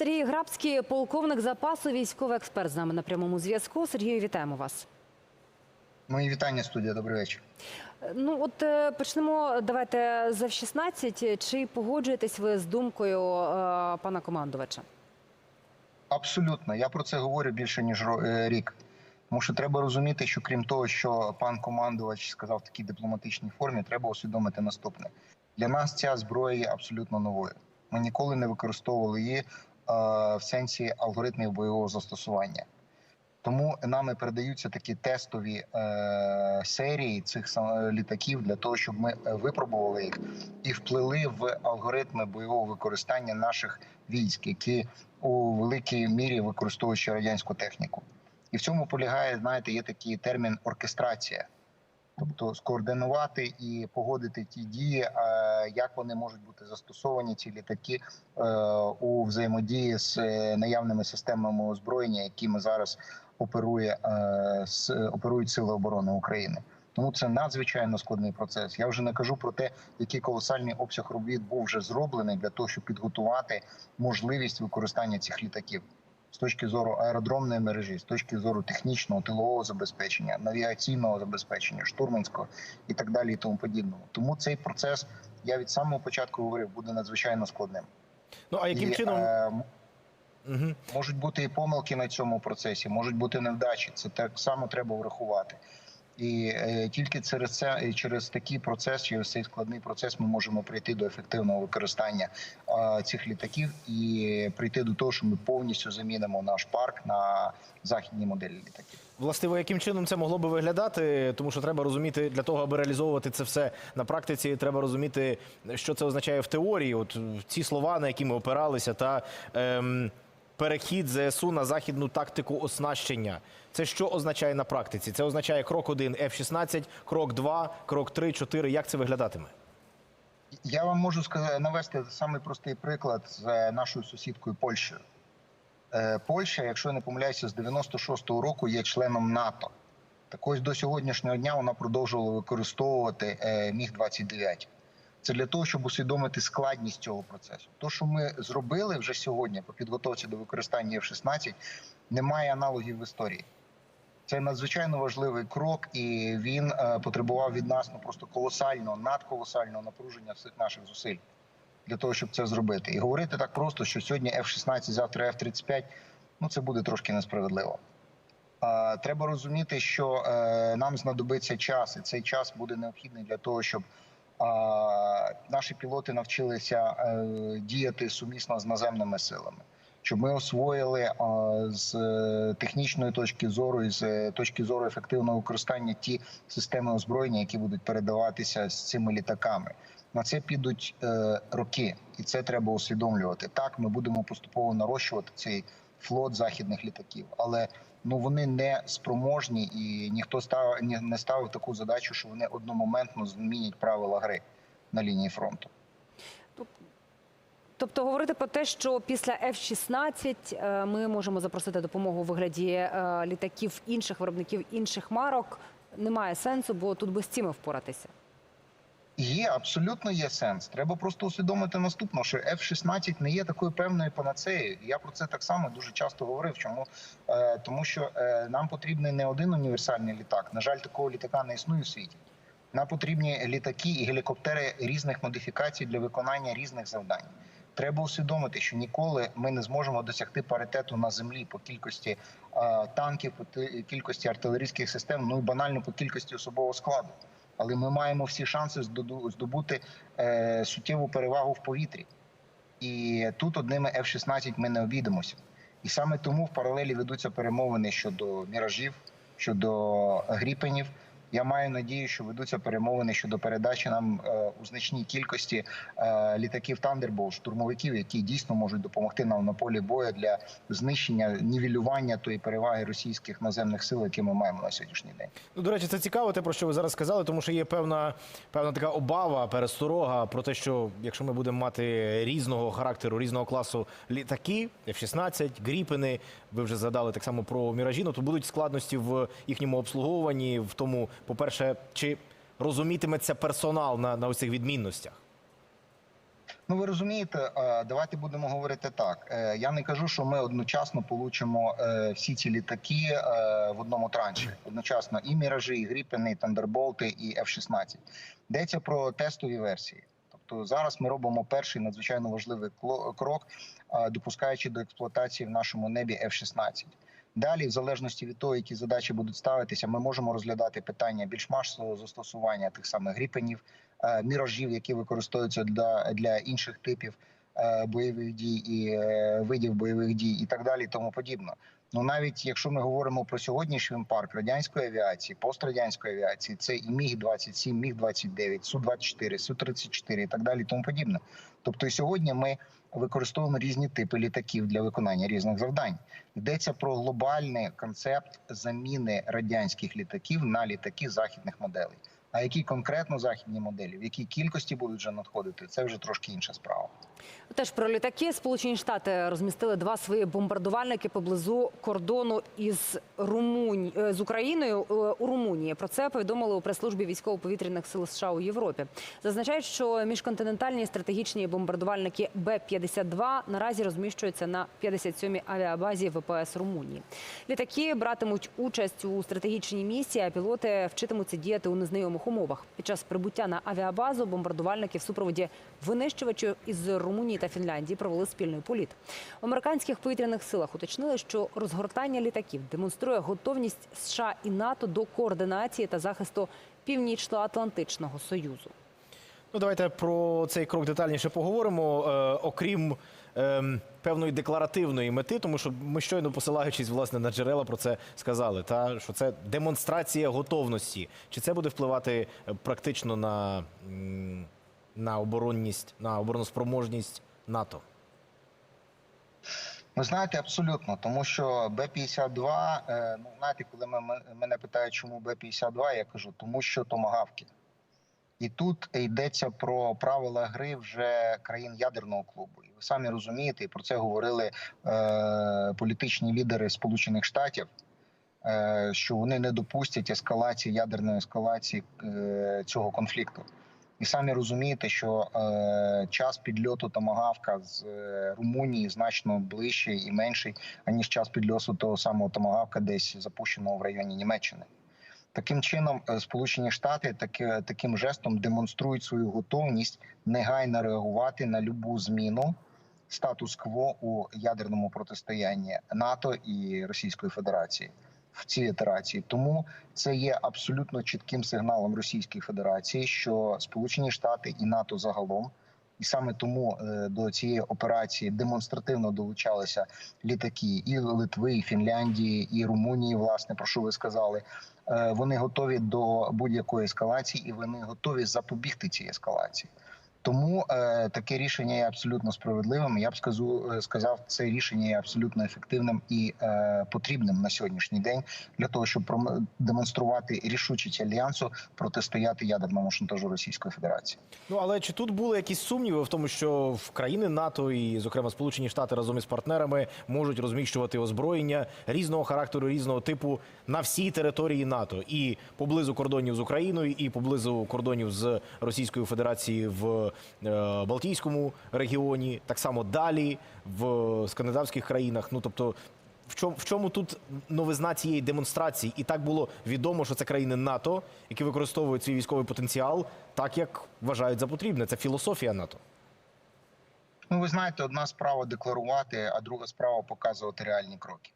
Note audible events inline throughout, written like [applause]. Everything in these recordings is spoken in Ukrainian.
Сергій Грабський, полковник запасу, військовий експерт з нами на прямому зв'язку. Сергію, вітаємо вас. Мої вітання, студія. Добрий вечір. Ну от е, почнемо. Давайте з F-16. Чи погоджуєтесь ви з думкою е, пана командувача? Абсолютно, я про це говорю більше ніж е, рік. Тому що треба розуміти, що крім того, що пан командувач сказав в такій дипломатичній формі, треба усвідомити наступне: для нас ця зброя є абсолютно новою. Ми ніколи не використовували її в сенсі алгоритмів бойового застосування. Тому нами передаються такі тестові е, серії цих літаків для того, щоб ми е, випробували їх і вплили в алгоритми бойового використання наших військ, які у великій мірі використовуючи радянську техніку. І в цьому полягає, знаєте, є такий термін оркестрація, тобто скоординувати і погодити ті дії, е, як вони можуть бути застосовані, ці літаки е, у взаємодії з е, наявними системами озброєння, якими зараз оперує е, оперують сили оборони України. Тому це надзвичайно складний процес. Я вже не кажу про те, який колосальний обсяг робіт був вже зроблений для того, щоб підготувати можливість використання цих літаків з точки зору аеродромної мережі, з точки зору технічного тилового забезпечення, навігаційного забезпечення, штурманського і так далі, і тому подібного. Тому цей процес я від самого початку говорив буде надзвичайно складним. Ну а яким І, чином е, Угу. Можуть бути і помилки на цьому процесі, можуть бути невдачі. Це так само треба врахувати. І е, тільки через це і через такий процес, через цей складний процес, ми можемо прийти до ефективного використання е, цих літаків і прийти до того, що ми повністю замінимо наш парк на західні моделі літаків. властиво, яким чином це могло би виглядати? Тому що треба розуміти для того, аби реалізовувати це все на практиці, треба розуміти, що це означає в теорії. От е, ці слова, на які ми опиралися, та ем, перехід ЗСУ на західну тактику оснащення. Це що означає на практиці? Це означає крок 1 F-16, крок 2, крок 3, 4. Як це виглядатиме? Я вам можу сказати навести самий простий приклад з е, нашою сусідкою Польщею. Е, Польща, якщо я не помиляюся, з 96-го року є членом НАТО. Так ось до сьогоднішнього дня вона продовжувала використовувати е, міг 29 Це для того, щоб усвідомити складність цього процесу. То, що ми зробили вже сьогодні по підготовці до використання F-16, немає аналогів в історії. Це надзвичайно важливий крок, і він е, потребував від нас ну просто колосального, надколосального напруження всіх наших зусиль для того, щоб це зробити. І говорити так просто, що сьогодні F-16, завтра F-35, ну це буде трошки несправедливо. Треба розуміти, що е, нам знадобиться час, і цей час буде необхідний для того, щоб наші пілоти навчилися е, діяти сумісно з наземними силами, щоб ми освоїли е, з е, технічної точки зору і з точки зору ефективного використання ті системи озброєння, які будуть передаватися з цими літаками. На це підуть роки, і це треба усвідомлювати. Так, ми будемо поступово нарощувати цей флот західних літаків, але ну вони не спроможні, і ніхто став не ставив таку задачу, що вони одномоментно змінять правила гри на лінії фронту. Тобто говорити про те, що після F-16 е, ми можемо запросити допомогу у вигляді е, літаків інших виробників інших марок, немає сенсу, бо тут би з цими впоратися. Є абсолютно є сенс. Треба просто усвідомити наступне, що F-16 не є такою певною панацеєю. Я про це так само дуже часто говорив. Чому Е, тому, що нам потрібний не один універсальний літак. На жаль, такого літака не існує в світі. Нам потрібні літаки і гелікоптери різних модифікацій для виконання різних завдань. Треба усвідомити, що ніколи ми не зможемо досягти паритету на землі по кількості е, танків, по кількості артилерійських систем, ну і банально по кількості особового складу. Але ми маємо всі шанси здобути е, суттєву перевагу в повітрі. І тут одними F-16 ми не обійдемося. І саме тому в паралелі ведуться перемовини щодо міражів, щодо гріпенів. Я маю надію, що ведуться перемовини щодо передачі нам е, у значній кількості е, літаків Thunderbolt, штурмовиків, які дійсно можуть допомогти нам на полі бою для знищення, нівелювання тої переваги російських наземних сил, які ми маємо на сьогоднішній день. Ну, до речі, це цікаво, те, про що ви зараз сказали, тому що є певна, певна така обава, пересторога про те, що якщо ми будемо мати різного характеру, різного класу літаки, F-16, Гріпени, ви вже згадали так само про міражі, ну, то будуть складності в їхньому обслуговуванні, в тому, по-перше, чи розумітиметься персонал на, на цих відмінностях. Ну ви розумієте, е, давайте будемо говорити так. Е, Я не кажу, що ми одночасно получимо е, всі ці літаки в одному транші. Одночасно і міражі, і гріпени, і тандерболти, і F-16. Йдеться про тестові версії. Тобто зараз ми робимо перший надзвичайно важливий крок, допускаючи до експлуатації в нашому небі F-16. Далі, в залежності від того, які задачі будуть ставитися, ми можемо розглядати питання більш масового застосування тих самих гріпенів, е, міражів, які використовуються для, для інших типів бойових дій і е, видів бойових дій, і так далі, і тому подібне. Ну навіть якщо ми говоримо про сьогоднішній парк радянської авіації, пострадянської авіації, це і міг 27 міг 29 су 24 су 34 і так далі, і тому подібне. Тобто, сьогодні ми використовуємо різні типи літаків для виконання різних завдань. Йдеться про глобальний концепт заміни радянських літаків на літаки західних моделей. А які конкретно західні моделі, в якій кількості будуть вже надходити, це вже трошки інша справа. Теж про літаки Сполучені Штати розмістили два свої бомбардувальники поблизу кордону із Румуні е, з Україною е, у Румунії. Про це повідомили у прес-службі військово-повітряних сил США у Європі. Зазначають, що міжконтинентальні стратегічні бомбардувальники Б-52 наразі розміщуються на 57-й авіабазі ВПС Румунії. Літаки братимуть участь у стратегічній місії, а пілоти вчитимуться діяти у незнайомих умовах. Під час прибуття на авіабазу бомбардувальники в супроводі винищувачів із Румунії та Фінляндії провели спільний політ. В американських повітряних силах уточнили, що розгортання літаків демонструє готовність США і НАТО до координації та захисту Північно-Атлантичного союзу. Ну, давайте про цей крок детальніше поговоримо. Е, окрім е, певної декларативної мети, тому що ми щойно посилаючись власне на джерела про це сказали. Та що це демонстрація готовності. Чи це буде впливати е, практично на, на оборонність, на обороноспроможність НАТО? Ви знаєте, абсолютно, тому що Б-52, е, ну знаєте, коли мене питають, чому Б-52, я кажу, тому що томагавки. І тут йдеться про правила гри вже країн ядерного клубу. І ви самі розумієте, і про це говорили е, політичні лідери Сполучених Штатів, е, що вони не допустять ескалації ядерної ескалації е, цього конфлікту. І самі розумієте, що е, час підльоту томагавка з е, Румунії значно ближчий і менший, аніж час підльоту того самого томагавка, десь запущеного в районі Німеччини. Таким чином, е, Сполучені Штати таки, таким жестом демонструють свою готовність негайно реагувати на любу зміну статус-кво у ядерному протистоянні НАТО і Російської Федерації в цій ітерації. Тому це є абсолютно чітким сигналом Російської Федерації, що Сполучені Штати і НАТО загалом. І саме тому е, до цієї операції демонстративно долучалися літаки і Литви, і Фінляндії, і Румунії. Власне, про що ви сказали, Е, вони готові до будь-якої ескалації, і вони готові запобігти цій ескалації. Тому е, таке рішення є абсолютно справедливим. Я б сказу, е, сказав, це рішення є абсолютно ефективним і е, потрібним на сьогоднішній день для того, щоб демонструвати рішучість альянсу протистояти ядерному шантажу Російської Федерації. Ну але чи тут були якісь сумніви в тому, що в країни НАТО і, зокрема, Сполучені Штати разом із партнерами можуть розміщувати озброєння різного характеру, різного типу на всій території НАТО і поблизу кордонів з Україною, і поблизу кордонів з Російською Федерацією в Балтійському регіоні, так само далі в скандинавських країнах. Ну тобто. В чому, в чому тут новизна цієї демонстрації? І так було відомо, що це країни НАТО, які використовують свій військовий потенціал так, як вважають за потрібне. Це філософія НАТО. Ну, ви знаєте, одна справа декларувати, а друга справа показувати реальні кроки.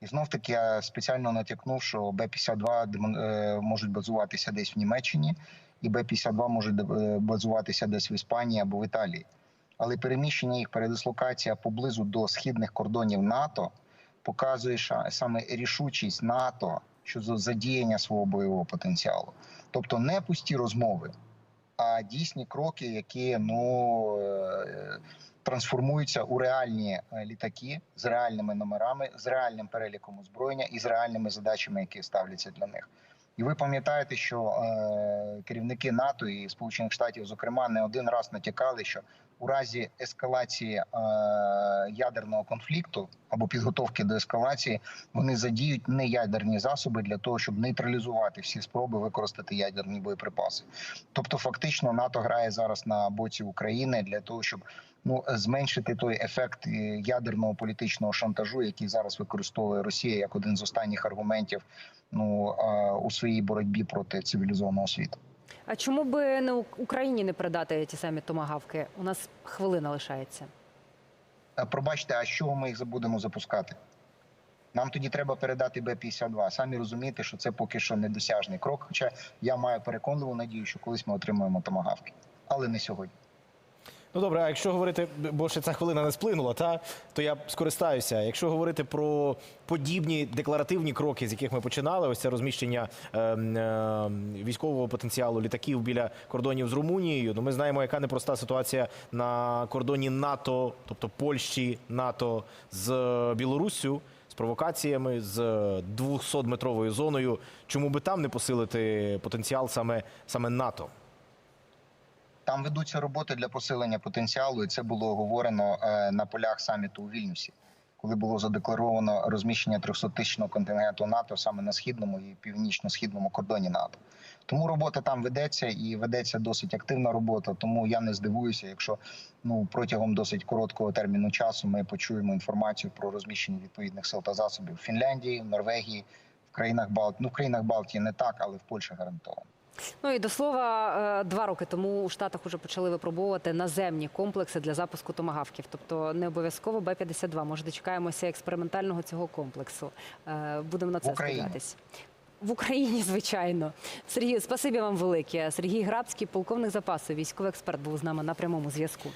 І знов таки я спеціально натякнув, що Б-52 е, можуть базуватися десь в Німеччині, і Б-52 можуть е, базуватися десь в Іспанії або в Італії. Але переміщення їх передислокація поблизу до східних кордонів НАТО показує саме рішучість НАТО щодо задіяння свого бойового потенціалу. Тобто не пусті розмови, а дійсні кроки, які ну е, трансформуються у реальні е, літаки з реальними номерами, з реальним переліком озброєння і з реальними задачами, які ставляться для них. І ви пам'ятаєте, що е, керівники НАТО і Сполучених Штатів, зокрема, не один раз натякали, що у разі ескалації е, ядерного конфлікту або підготовки до ескалації, вони задіють неядерні засоби для того, щоб нейтралізувати всі спроби використати ядерні боєприпаси. Тобто, фактично, НАТО грає зараз на боці України для того, щоб ну зменшити той ефект е, ядерного політичного шантажу, який зараз використовує Росія як один з останніх аргументів ну у своїй боротьбі проти цивілізованого світу. А чому би не Україні не передати ті самі томагавки? У нас хвилина лишається. Е, Пробачте, а з чого ми їх забудемо запускати? Нам тоді треба передати Б-52. Самі розумієте, що це поки що недосяжний крок. Хоча я маю переконливу надію, що колись ми отримаємо томагавки, але не сьогодні. Ну добре, а якщо говорити, бо ще ця хвилина не сплинула, та то я скористаюся. Якщо говорити про подібні декларативні кроки, з яких ми починали, ось це розміщення е, е, військового потенціалу літаків біля кордонів з Румунією. Ну ми знаємо, яка непроста ситуація на кордоні НАТО, тобто Польщі, НАТО з Білоруссю. З провокаціями з 200-метровою зоною, чому би там не посилити потенціал саме саме НАТО? Там ведуться роботи для посилення потенціалу, і це було оговорено е, на полях саміту у Вільнюсі, коли було задекларовано розміщення 300-тисячного контингенту НАТО саме на східному і північно-східному кордоні НАТО. Тому робота там ведеться і ведеться досить активна робота. Тому я не здивуюся, якщо ну протягом досить короткого терміну часу ми почуємо інформацію про розміщення відповідних сил та засобів в Фінляндії, в Норвегії, в країнах Балтії. Ну в країнах Балтії не так, але в Польщі гарантовано. Ну і до слова, е, два роки тому у Штатах вже почали випробовувати наземні комплекси для запуску томагавків. Тобто не обов'язково Б-52. Може, дочекаємося експериментального цього комплексу. Е, Будемо на це сподіватись сподіватися. В Україні, [laughs] звичайно. Сергій, спасибі вам велике. Сергій Грабський, полковник запасу, військовий експерт, був з нами на прямому зв'язку.